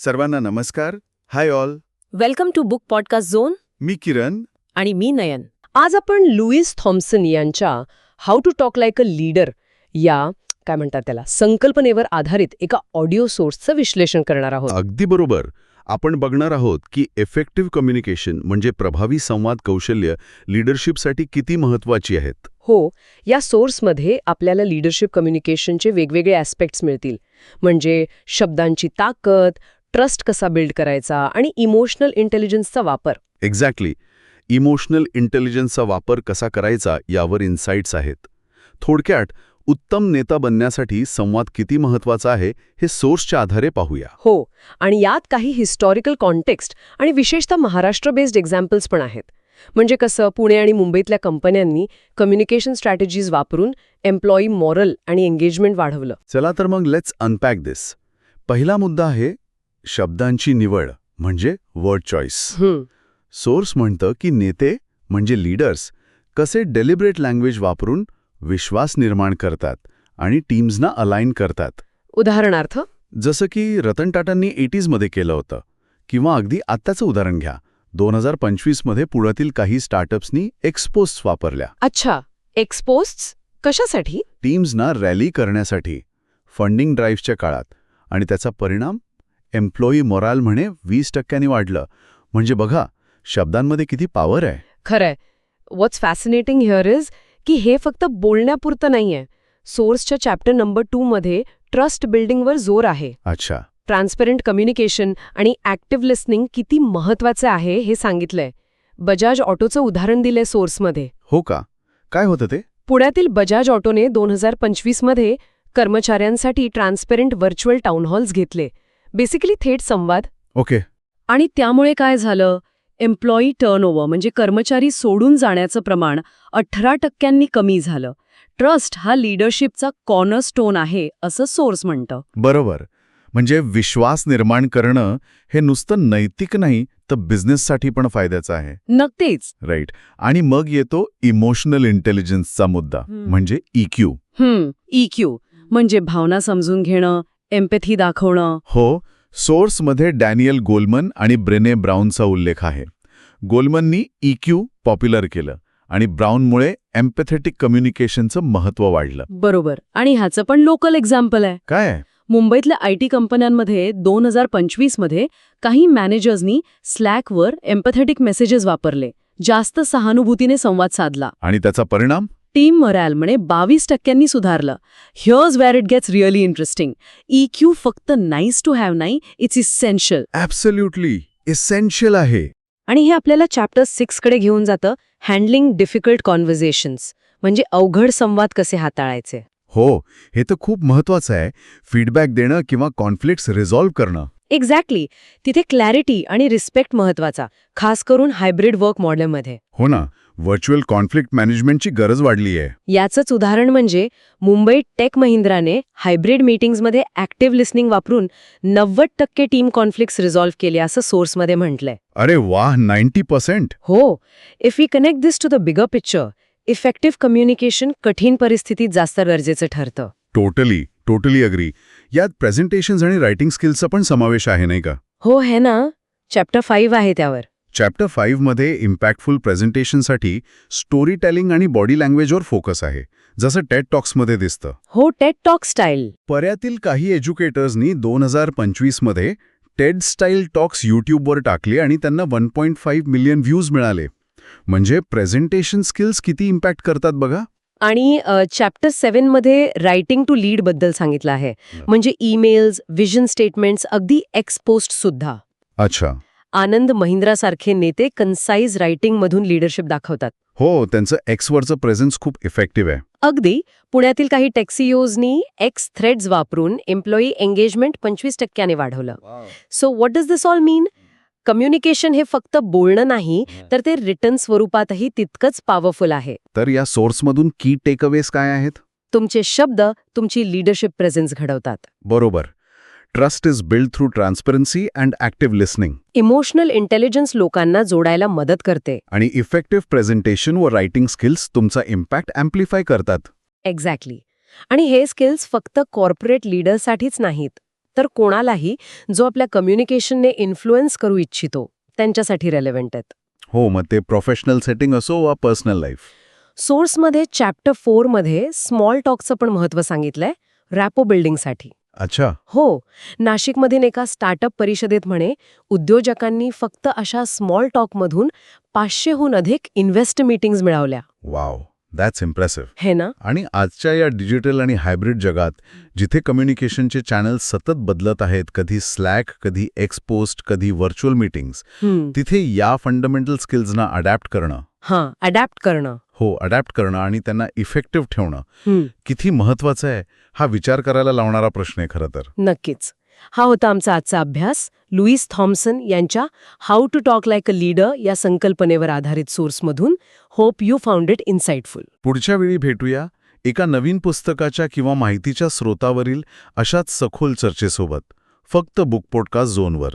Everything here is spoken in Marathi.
सर्वांना नमस्कार. Hi all welcome to book podcast zone मी किरण. आणि मी नयन. आज आपण लुईस थॉम्सन यांच्या how to talk like a leader या काय म्हणतात त्याला संकल्पनेवर आधारित एका ऑडिओ सोर्सचं विश्लेषण करणार आहोत. अगदी बरोबर. आपण बघणार आहोत की इफेक्टिव्ह कम्युनिकेशन म्हणजे प्रभावी संवाद कौशल्य लीडरशिपसाठी किती महत्वाची आहेत. हो या सोर्समध्ये आपल्याला लीडरशिप कम्युनिकेशनचे वेगवेगळे ॲस्पेक्ट्स मिळतील. म्हणजे शब्दांची ताकद ट्रस्ट कसा बिल्ड करायचा आणि इमोशनल इंटेलिजन्सचा वापर? एक्झॅक्टली इमोशनल इंटेलिजन्सचा वापर कसा करायचा यावर इन्साइट्स आहेत. थोडक्यात उत्तम नेता बनण्यासाठी संवाद किती महत्त्वाचा आहे हे सोर्सच्या आधारे पाहूया. हो आणि यात काही हिस्टॉरिकल कॉन्टेक्स्ट आणि विशेषतः महाराष्ट्र बेस्ड एक्झाम्पल्स पण आहेत. म्हणजे कसं पुणे आणि मुंबईतल्या कंपन्यांनी कम्युनिकेशन स्ट्रॅटेजीज वापरून एम्प्लॉई मॉरल आणि एंगेजमेंट वाढवलं. चला तर मग लेट्स अनपॅक दिस पहिला मुद्दा आहे शब्दांची निवड म्हणजे वर्ड चॉईस सोर्स म्हणतं की नेते म्हणजे लीडर्स कसे डेलिब्रेट लँग्वेज वापरून विश्वास निर्माण करतात आणि टीम्सना अलाइन करतात. उदाहरणार्थ? जसं की रतन टाटांनी एटीजमध्ये केलं होतं किंवा अगदी आत्ताचं उदाहरण घ्या. दोन हजार पंचवीसमध्ये पुण्यातील काही स्टार्टअप्सनी एक्सपोस्ट वापरल्या. अच्छा एक्सपोस्ट कशासाठी? टीम्सना रॅली करण्यासाठी फंडिंग ड्राईव्हच्या काळात आणि त्याचा परिणाम एम्प्लॉई मोराल म्हणे वीस टक्क्यांनी वाढलं. म्हणजे बघा शब्दांमध्ये किती पॉवर आहे. खरंय. व्हॉट्स फॅसिनेटिंग हिअर इज की हे फक्त बोलण्यापुरतं नाहीये. सोर्सच्या चॅप्टर नंबर टू मध्ये ट्रस्ट बिल्डिंगवर जोर आहे. अच्छा. ट्रान्सपरंट कम्युनिकेशन आणि ॲक्टिव्ह लिस्निंग किती महत्वाचं आहे हे सांगितलंय. बजाज ऑटोचं उदाहरण दिलंय सोर्समध्ये हो का? काय होतं ते? पुण्यातील बजाज ऑटोने दोन हजार पंचवीसमध्ये कर्मचाऱ्यांसाठी ट्रान्सपेरंट व्हर्च्युअल टाउन हॉल्स घेतले. बेसिकली थेट संवाद. ओके. आणि त्यामुळे काय झालं? एम्प्लॉई टर्नओव्हर म्हणजे कर्मचारी सोडून जाण्याचं प्रमाण अठरा टक्क्यांनी कमी झालं. ट्रस्ट हा लीडरशिपचा कॉर्नरस्टोन आहे असं सोर्स म्हणतं. बरोबर. म्हणजे विश्वास निर्माण करणं हे नुसतं नैतिक नाही तर बिझनेससाठी पण फायद्याचं आहे. नक्कीच. राईट आणि मग येतो इमोशनल इंटेलिजन्सचा मुद्दा. म्हणजे E इक्यू हम्म. इक्यू म्हणजे भावना समजून घेणं एम्पॅथी दाखवणं. हो सोर्समध्ये डॅनियल गोलमन आणि ब्रेने ब्राऊनचा उल्लेख आहे. गोलमननी इक्यू पॉप्युलर केलं आणि ब्राऊनमुळे एम्पॅथेटिक कम्युनिकेशनचं महत्त्व वाढलं. बरोबर. आणि ह्याचं पण लोकल एक्झाम्पल आहे. काय? मुंबईतल्या आय टी कंपन्यांमध्ये दोन हजार पंचवीसमध्ये काही मॅनेजर्सनी स्लॅकवर एम्पॅथेटिक मेसेजेस वापरले. जास्त सहानुभूतीने संवाद साधला. आणि त्याचा परिणाम? टीम मोरॅल म्हणे बावीस टक्क्यांनी सुधारलं. Here's where it gets really interesting E Q फक्त नाईस टू हॅव नाही इट्स इसेन्शियल ॲब्सल्युटली इसेन्शियल आहे. आणि हे आपल्याला चॅप्टर सिक्सकडे घेऊन जातं हँडलिंग डिफिकल्ट कॉन्व्हर्सेशन्स म्हणजे अवघड संवाद कसे हाताळायचे. हो हे तर खूप महत्वाचं आहे. फीडबॅक देणं किंवा कॉन्फ्लिक्ट्स रिझॉल्व्ह करणं. एक्झॅक्टली तिथे क्लॅरिटी आणि रिस्पेक्ट महत्त्वाचा खास करून हायब्रिड वर्क मॉडेलमध्ये हो ना. व्हर्च्युअल कॉन्फ्लिक्ट मॅनेजमेंटची गरज वाढली आहे. याचंच उदाहरण म्हणजे मुंबई टेक महिंद्राने हायब्रिड मीटिंग्समध्ये ॲक्टिव्ह लिस्निंग वापरून नव्वद टक्के टीम कॉन्फ्लिक्ट्स रिझॉल्व्ह केले असं सोर्समध्ये म्हटलंय. अरे वाह नाईन्टी पर्सेंट हो. If we connect this to the bigger picture effective communication कठीण परिस्थितीत जास्त गरजेचं ठरतं. टोटली टोटली अग्री यात प्रेझेंटेशन्स आणि रायटिंग स्किल्सचा पण समावेश आहे नाही का? हो है ना? चॅप्टर फाईव्ह आहे त्यावर. चॅप्टर फाईव्हमध्ये इम्पॅक्टफुल प्रेझेंटेशनसाठी स्टोरी टेलिंग आणि बॉडी लँग्वेजवर फोकस आहे जसं टेट टॉक्समध्ये दिसतं. हो टेट टॉक स्टाईल पर्यातील काही एज्युकेटर्सनी दोन हजार पंचवीसमध्ये टेड स्टाईल टॉक्स यूट्यूबवर टाकले आणि त्यांना one point five million views मिळाले. म्हणजे प्रेझेंटेशन स्किल्स किती इम्पॅक्ट करतात बघा. आणि चॅप्टर सेव्हनमध्ये रायटिंग टू लीडबद्दल सांगितलं आहे. म्हणजे ईमेल्स विजन स्टेटमेंट्स अगदी एक्सपोस्ट सुद्धा. अच्छा. आनंद महिंद्रासारखे नेते कन्साईज रायटिंगमधून लीडरशिप दाखवतात. हो त्यांचं एक्सवरचं प्रेझेन्स खूप इफेक्टिव्ह आहे. अगदी पुण्यातील काही टेक्सीओजनी एक्स थ्रेड्स वापरून एम्प्लॉई एंगेजमेंट पंचवीस टक्क्याने वाढवलं. So what does this all mean communication हे फक्त बोलणं नाही तर ते रिटर्न स्वरूपातही तितकंच पॉवरफुल आहे. तर या सोर्समधून की टेकअवेज काय आहेत? तुमचे शब्द तुमची लीडरशिप प्रेझेन्स घडवतात. बरोबर. Trust is build through transparency and active listening emotional intelligence लोकांना जोडायला मदत करते. आणि इफेक्टिव्ह प्रेझेंटेशन व रायटिंग स्किल्स तुमचा इम्पॅक्ट अँप्लिफाय करतात. एक्झॅक्टली आणि हे स्किल्स फक्त कॉर्पोरेट लीडरसाठीच नाहीत तर कोणालाही जो आपल्या कम्युनिकेशनने इन्फ्लुएन्स करू इच्छितो त्यांच्यासाठी रेलेव्हंट आहेत. हो मग ते प्रोफेशनल सेटिंग असो वा पर्सनल लाईफ सोर्समध्ये चॅप्टर फोरमध्ये स्मॉल टॉकचं पण महत्त्व सांगितलंय रॅपो बिल्डिंगसाठी अच्छा. हो. नाशिकमधील एका स्टार्टअप परिषदेत म्हणे उद्योजकांनी फक्त अशा स्मॉल टॉकमधून पाचशेहून अधिक इन्व्हेस्ट मीटिंग्ज मिळवल्या. वाव. दॅट्स इम्प्रेसिव्ह हे ना? आणि आजच्या या डिजिटल आणि हायब्रिड जगात जिथे कम्युनिकेशनचे चॅनल सतत बदलत आहेत कधी स्लॅक कधी एक्सपोस्ट कधी व्हर्च्युअल मीटिंग्स हम्म. तिथे या फंडामेंटल स्किल्सना अडॅप्ट करणं. हां अडॅप्ट करणं. हो अडॅप्ट करणं आणि त्यांना इफेक्टिव्ह ठेवणं किती महत्वाचं आहे हा विचार करायला लावणारा प्रश्न आहे खरं तर. नक्कीच. हा होता आमचा आजचा अभ्यास. लुईस थॉम्सन यांच्या how to talk like a leader या संकल्पनेवर आधारित सोर्समधून. Hope you found it insightful पुढच्या वेळी भेटूया एका नवीन पुस्तकाच्या किंवा माहितीच्या स्रोतावरील अशाच सखोल चर्चेसोबत. फक्त बुक पॉडकास्ट झोनवर.